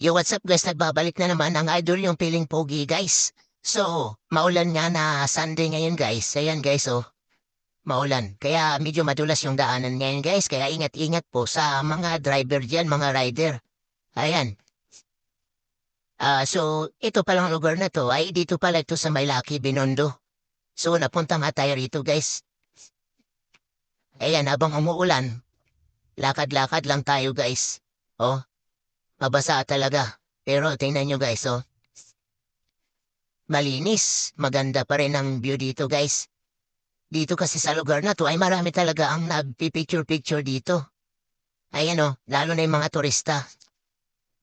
Yo, what's up guys? Nagbabalik na naman ang idol yung piling pogi guys. So, maulan nga na Sunday ngayon guys. Ayan guys oh. Maulan. Kaya medyo madulas yung daanan ngayon guys. Kaya ingat-ingat po sa mga driver dyan, mga rider. Ayan. Ah, so, ito palang lugar na to ay dito pala ito sa Maylaki, Binondo. So, napunta nga tayo rito guys. Ayan, habang umuulan, lakad-lakad lang tayo guys. Oh, Mabasa talaga. Pero tingnan nyo guys, oh. Malinis. Maganda pa rin ang view dito guys. Dito kasi sa lugar na to ay marami talaga ang nagpipicture-picture dito. Ayan oh, lalo na yung mga turista.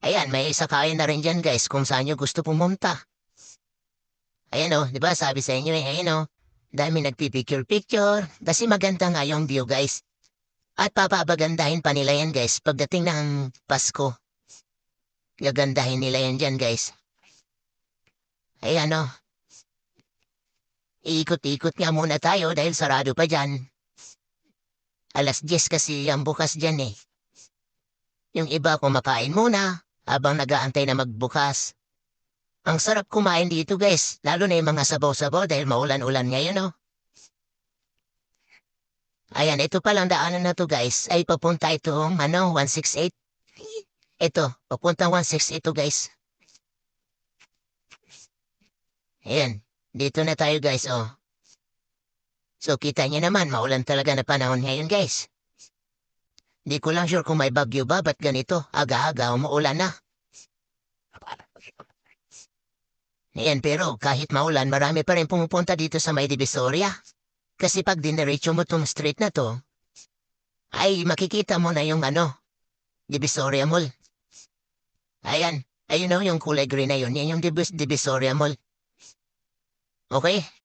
Ayan, may isa kaya na rin dyan guys kung saan nyo gusto pumunta. Ayan oh, di ba sabi sa inyo eh, ayan oh. Dami nagpipicture-picture. Kasi maganda nga yung view guys. At papabagandahin pa nila yan guys pagdating ng Pasko. Gagandahin nila yan dyan, guys. Ay ano, iikot-ikot nga muna tayo dahil sarado pa dyan. Alas 10 kasi ang bukas dyan eh. Yung iba kumakain muna habang nagaantay na magbukas. Ang sarap kumain dito guys, lalo na yung mga sabaw-sabaw dahil maulan-ulan ngayon oh. Ayan, ito palang daanan na to guys ay papunta itong ano, 168. Ito, papuntang 168 ito guys. Ayan, dito na tayo guys, oh. So kita niyo naman, maulan talaga na panahon ngayon guys. Di ko lang sure kung may bagyo ba, ba't ganito, aga-aga umuulan na. Ayan, pero kahit maulan, marami pa rin pumupunta dito sa may Divisoria. Kasi pag diniretso mo tong street na to, ay makikita mo na yung ano, Divisoria Mall. Ayan, ayun o yung kulay green na yun, yan yung Divis Divisoria Mall. Okay,